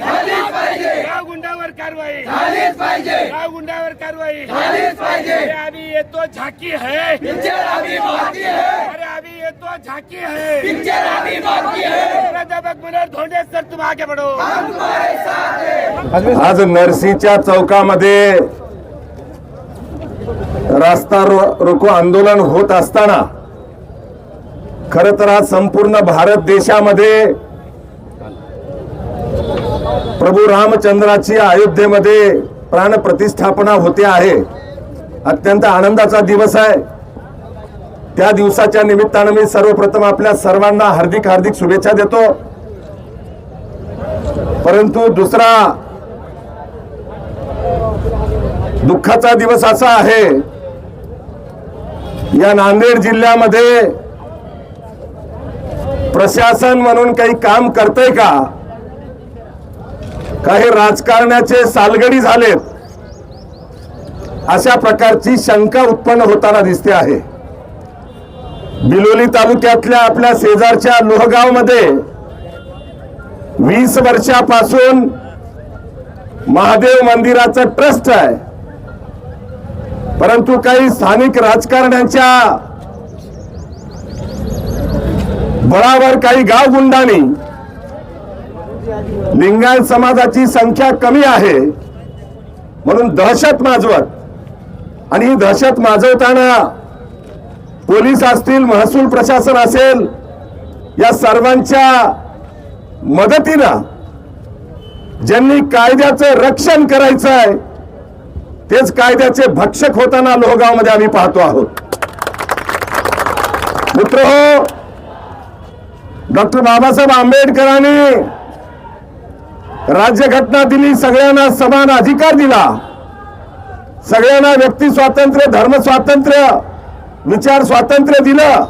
कारवाई. गाव गुंडावर कारवाई. गाव गुंडावर कारवाई. अरे अभी ये तो झाकी है. अरे अभी ये तो झाकी है. प्राध्यापक मनोहर धोंडे सर तुम आगे बढ़ो. आज नरसीच्या चौकामध्ये रास्ता रो- रोको आंदोलन होत असताना खर तर आज संपूर्ण भारत देशामध्ये प्रभू रामचंद्राची अयोध्येमध्ये प्राण प्रतिष्ठापना होते आहे. अत्यंत आनंदाचा दिवस आहे. त्या दिवसाच्या निमित्तानं मी सर्वप्रथम आपल्या सर्वांना हार्दिक हार्दिक शुभेच्छा देतो. परंतु दुसरा दुःखाचा दिवस असा आहे. या नांदेड जिल्ह्यामध्ये प्रशासन म्हणून काही काम करतंय का? काही राजकारणाचे सालगडी झालेत अशा प्रकारची शंका उत्पन्न होताना दिसते आहे. बिलोली तालुक्यातल्या आपल्या शेजारच्या लोहगावमध्ये वीस वर्षापासून महादेव मंदिराचं ट्रस्ट आहे. परंतु काही स्थानिक राजकारण्यांच्या बळावर काही गाव गुंडांनी लिंगायत समाजाची संख्या कमी आहे. म्हणून दहशत माजवत. आणि ही दहशत माजवताना पोलीस असतील महसूल प्रशासन असेल या सर्वांच्या मदतीनं ज्यांनी कायद्याचं रक्षण करायचं आहे तेच कायद्याचे भक्षक होताना लोहगावमध्ये आम्ही पाहतो आहोत. मित्र हो डॉक्टर बाबासाहेब आंबेडकरांनी राज्यघटना दिली सगळ्यांना समान अधिकार दिला. सगळ्यांना व्यक्ती स्वातंत्र्य धर्म स्वातंत्र्य विचार स्वातंत्र्य दिलं.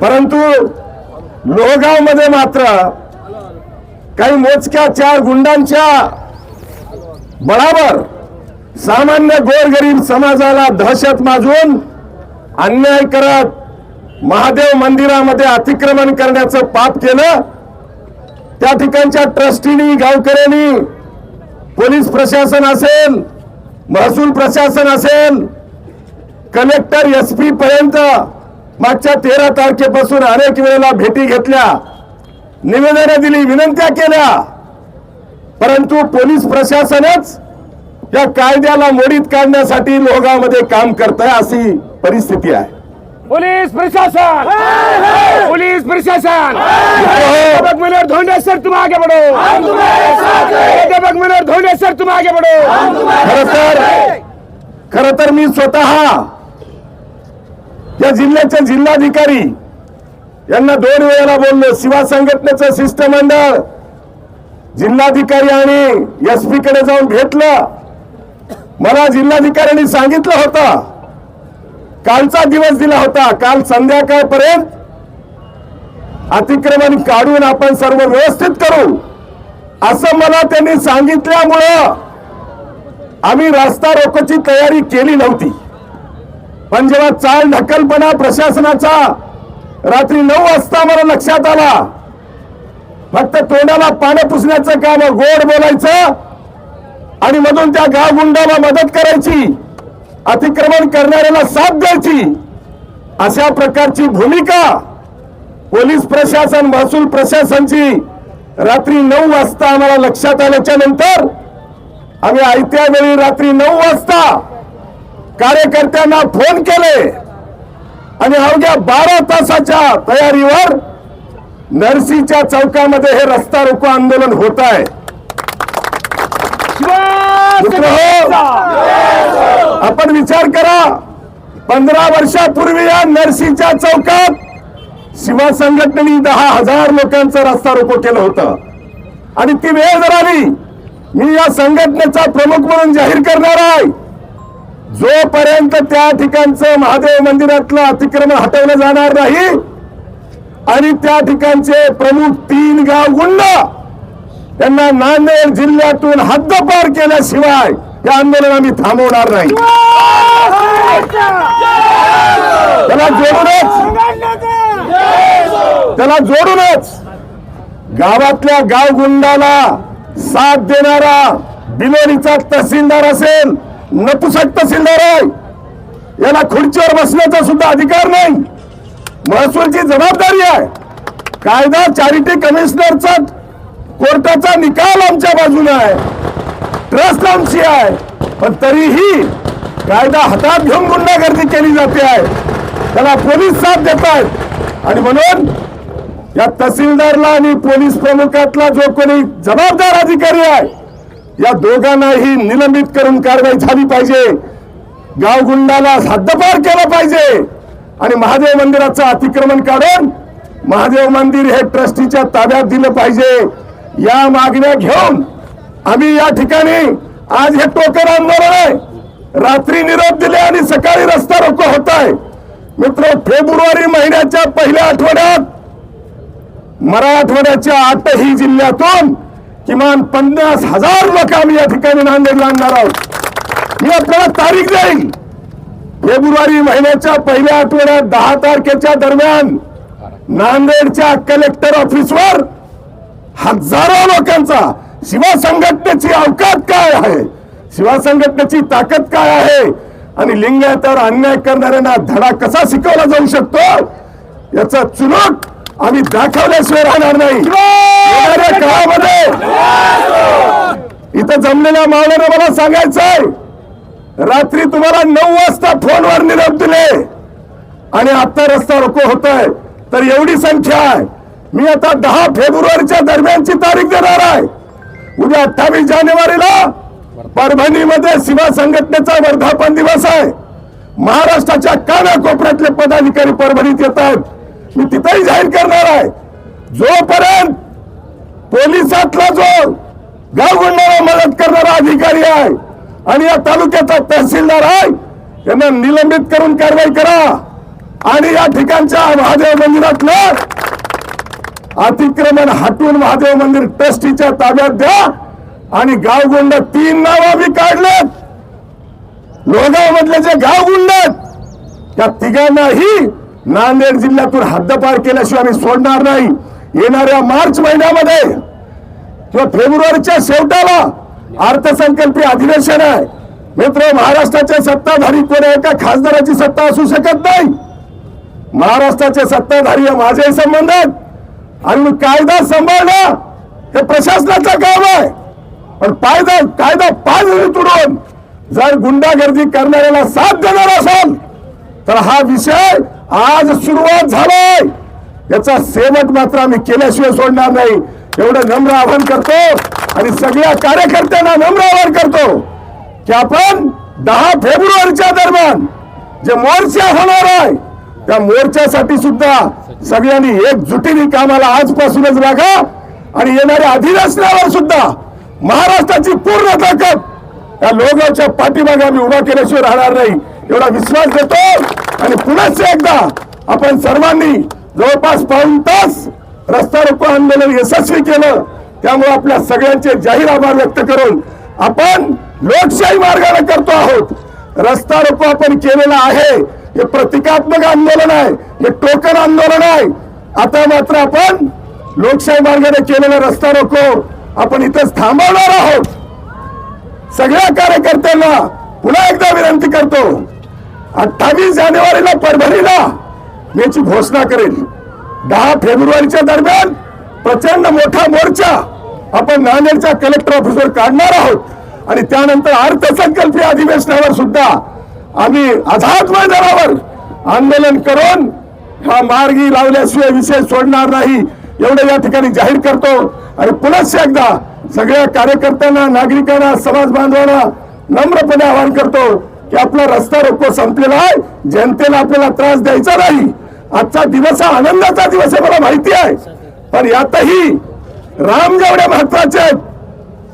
परंतु लोहगावमध्ये मात्र काही मोजक्या चार गुंडांच्या बळावर सामान्य गोरगरीब समाजाला दहशत माजून अन्याय करत महादेव मंदिरामध्ये अतिक्रमण करण्याचं पाप केलं. त्या ठिकाणच्या ट्रस्टीनी गावकऱ्यांनी पोलीस प्रशासन असेल महसूल प्रशासन असेल कलेक्टर एस पी पर्यंत मागच्या तेरा तारखेपासून अनेक वेळेला भेटी घेतल्या निवेदनं दिली विनंत्या केल्या. परंतु पोलीस प्रशासनच या कायद्याला मोडीत काढण्यासाठी लोगामध्ये काम करत आहे अशी परिस्थिती आहे. पुलिस प्रशासन! पुलिस प्रशासन! प्राध्यापक मनोहर धोंडे सर तुम आगे बढ़ो! प्राध्यापक मनोहर धोंडे सर तुम आगे बढ़ो! खर तर खर तर मी स्वतः या जिल्ह्याचे जिल्हाधिकारी यांना दोन वेळेला बोललो शिवा संघटनेचं शिष्टमंडळ जिल्हाधिकारी आणि एस पी कडे जाऊन भेटलं. मला जिल्हाधिकाऱ्यांनी सांगितलं होतं कालचा दिवस दिला होता. काल संध्याकाळपर्यंत अतिक्रमण काढून आपण सर्व व्यवस्थित करू. असं मला त्यांनी सांगितल्यामुळं आम्ही रस्ता रोकोची तयारी केली नव्हती. पण जेव्हा चाल ढकलपणा प्रशासनाचा रात्री नऊ वाजता मला लक्षात आला. फक्त तोंडाला पानं पुसण्याचं काम गोड बोलायचं आणि मधून त्या गावगुंडाला मदत करायची. अतिक्रमण करणाऱ्याला साथ द्यायची अशा प्रकारची भूमिका पोलीस प्रशासन महसूल प्रशासनची रात्री नऊ वाजता आम्हाला लक्षात आल्याच्यानंतर आम्ही आयत्या वेळी रात्री नऊ वाजता कार्यकर्त्यांना फोन केले. आणि अवघ्या बारा तासाच्या तयारीवर नरसीच्या चौकामध्ये हे रस्ता रोको आंदोलन होत आहे. मित्रहो, आपण विचार करा पंधरा वर्षापूर्वी या नरसीच्या चौकात शिवा संघटनेने दहा हजार लोकांचा रस्ता रोको केलं होतं. आणि ती वेळ जर आली मी या संघटनेचा प्रमुख म्हणून जाहीर करणार आहे. जोपर्यंत त्या ठिकाणचं महादेव मंदिरातलं अतिक्रमण हटवलं जाणार नाही आणि त्या ठिकाणचे प्रमुख तीन गाव गुंड त्यांना नांदेड जिल्ह्यातून हद्दपार केल्याशिवाय हे आंदोलन आम्ही थांबवणार नाही. त्याला जोडूनच त्याला जोडूनच गावातल्या गावगुंडाला साथ देणारा बिलोलीचा तहसीलदार असेल नपुसक तहसीलदार आहे. याला खुर्चीवर बसण्याचा सुद्धा अधिकार नाही. महसूलची जबाबदारी आहे. कायदा चॅरिटी कमिशनरचा कोर्टाचा निकाल आमच्या बाजूने आहे. ट्रस्ट आमची आहे. पण तरीही कायदा हातात घेऊन गुंडागर्दी केली जाते आहे. त्याला पोलीस साथ देत आहेत. आणि म्हणून या तहसीलदारला आणि पोलीस प्रमुखातला जो कोणी जबाबदार अधिकारी आहे या दोघांनाही निलंबित करून कारवाई झाली पाहिजे. गावगुंडाला हद्दपार केलं पाहिजे. आणि महादेव मंदिराचं अतिक्रमण काढून महादेव मंदिर हे ट्रस्टीच्या ताब्यात दिलं पाहिजे. या मागण्या घेऊन आम्ही या ठिकाणी आज हे टोकर आंदोलन आहे. रात्री निरोप दिले आणि सकाळी रस्ता रोको होत आहे. मित्र फेब्रुवारी महिन्याच्या पहिल्या आठवड्यात मराठवाड्याच्या आठही जिल्ह्यातून किमान पन्नास हजार लोक आम्ही या ठिकाणी नांदेडला आणणार आहोत. मी आपल्याला तारीख देईल फेब्रुवारी महिन्याच्या पहिल्या आठवड्यात दहा तारखेच्या दरम्यान नांदेडच्या कलेक्टर ऑफिसवर हजारो लोकांचा शिवा संघटनेची अवकात काय आहे? शिवा संघटनेची ताकद काय आहे? आणि लिंगायतावर अन्याय करणाऱ्यांना धडा कसा शिकवला जाऊ शकतो? याचा चुनूक आम्ही दाखवल्याशिवाय राहणार नाही. येणाऱ्या काळामध्ये इथं जमलेल्या मावळ्याने मला सांगायचंय रात्री तुम्हाला नऊ वाजता फोनवर निरोप दिले. आणि आता रस्ता रोको होत आहे तर एवढी संख्या आहे. मी आता दहा फेब्रुवारीच्या दरम्यानची तारीख देणार आहे. उद्या अठ्ठावीस जानेवारीला परभणीमध्ये शिवा संघटनेचा वर्धापन दिवस आहे. महाराष्ट्राच्या कानाकोपऱ्यातले पदाधिकारी परभणीत येत आहेत. मी तिथेही जाहीर करणार आहे. जोपर्यंत पोलिसातला जो गावगुंडाला मदत करणारा अधिकारी आहे आणि या तालुक्याचा तहसीलदार आहे त्यांना निलंबित करून कारवाई करा. आणि या ठिकाणच्या महादेव मंदिरातलं अतिक्रमण हटून महादेव मंदिर ट्रस्टीच्या ताब्यात द्या आणि गावगुंड तीन नाव आम्ही काढलेत. लोगाव मधले जे गावगुंड त्या तिघांनाही नांदेड जिल्ह्यातून हद्दपार केल्याशिवाय आम्ही सोडणार नाही. येणाऱ्या मार्च महिन्यामध्ये किंवा फेब्रुवारीच्या शेवटाला अर्थसंकल्पीय अधिवेशन आहे. मित्र महाराष्ट्राचे सत्ताधारी कोणी एका खासदाराची सत्ता असू शकत नाही. महाराष्ट्राचे सत्ताधारी माझे संबंध आहेत. आणि कायदा सांभाळणं हे प्रशासनाचं काम आहे. पण कायदा कायदा पाय तुडून जर गुंडागर्दी करणाऱ्याला साथ देणार असाल तर हा विषय आज सुरुवात झालाय. याचा सेवक मात्र आम्ही केल्याशिवाय सोडणार नाही. एवढं नम्र आवाहन करतो आणि सगळ्या कार्यकर्त्यांना नम्र आवाहन करतो की आपण दहा फेब्रुवारीच्या दरम्यान जे मोर्चा होणार आहे त्या मोर्चासाठी सुद्धा सगळ्यांनी एकजुटीने कामाला आजपासूनच लागा आणि येणाऱ्या अधिवेशनावर सुद्धा महाराष्ट्राची पूर्ण ताकद त्या लोगांच्या पाठीमागे आम्ही उभा केल्याशिवाय राहणार नाही एवढा विश्वास देतो. आणि पुन्हा एकदा आपण सर्वांनी जवळपास पाऊन तास रस्ता रोको आंदोलन यशस्वी केलं त्यामुळे आपल्या सगळ्यांचे जाहीर आभार व्यक्त करून आपण लोकशाही मार्गाने करतो आहोत. रस्ता रोको आपण केलेला आहे. हे प्रतिकात्मक आंदोलन आहे हे टोकन आंदोलन आहे. आता मात्र आपण लोकशाही मार्गाने केलेला रस्ता रोको. आपण इथंच थांबवणार आहोत. सगळ्या कार्यकर्त्यांना पुन्हा एकदा विनंती करतो अठ्ठावीस जानेवारीला परभणीला मी याची घोषणा करेन. दहा फेब्रुवारीच्या दरम्यान प्रचंड मोठा मोर्चा आपण नांदेडच्या कलेक्टर ऑफिसवर काढणार आहोत. आणि त्यानंतर अर्थसंकल्पीय अधिवेशनावर सुद्धा आम्ही आझाद मैदानावर आंदोलन करून हा मार्गी लावल्याशिवाय विषय सोडणार नाही एवढं या ठिकाणी जाहीर करतो. आणि पुन्हा एकदा सगळ्या कार्यकर्त्यांना नागरिकांना समाज बांधवांना नम्रपणे आवाहन करतो की आपला रस्ता रोको संपलेला आहे. जनतेला आपल्याला त्रास द्यायचा नाही. आजचा दिवस हा आनंदाचा दिवस आहे मला माहिती आहे. पण यातही राम जेवढे महत्त्वाचे आहेत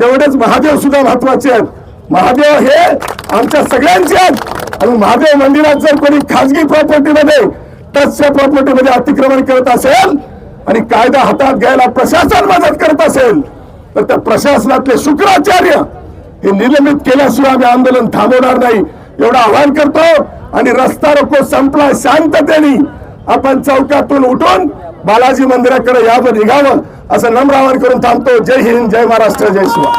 तेवढेच महादेव सुद्धा महत्त्वाचे आहेत. महादेव हे आमच्या सगळ्यांचे आहेत. आणि महादेव मंदिरात जर कोणी खाजगी प्रॉपर्टीमध्ये टचच्या प्रॉपर्टीमध्ये अतिक्रमण करत असेल आणि कायदा हातात घ्यायला प्रशासन मदत करत असेल तर त्या प्रशासनातले शुक्राचार्य हे निलंबित केल्याशिवाय आम्ही आंदोलन थांबवणार नाही. एवढं आव्हान करतो आणि रस्ता रोको संपला शांततेने आपण चौकातून उठून बालाजी मंदिराकडे यावं निघावं असं नम्र आवाहन करून थांबतो. जय हिंद जय महाराष्ट्र जय शिवा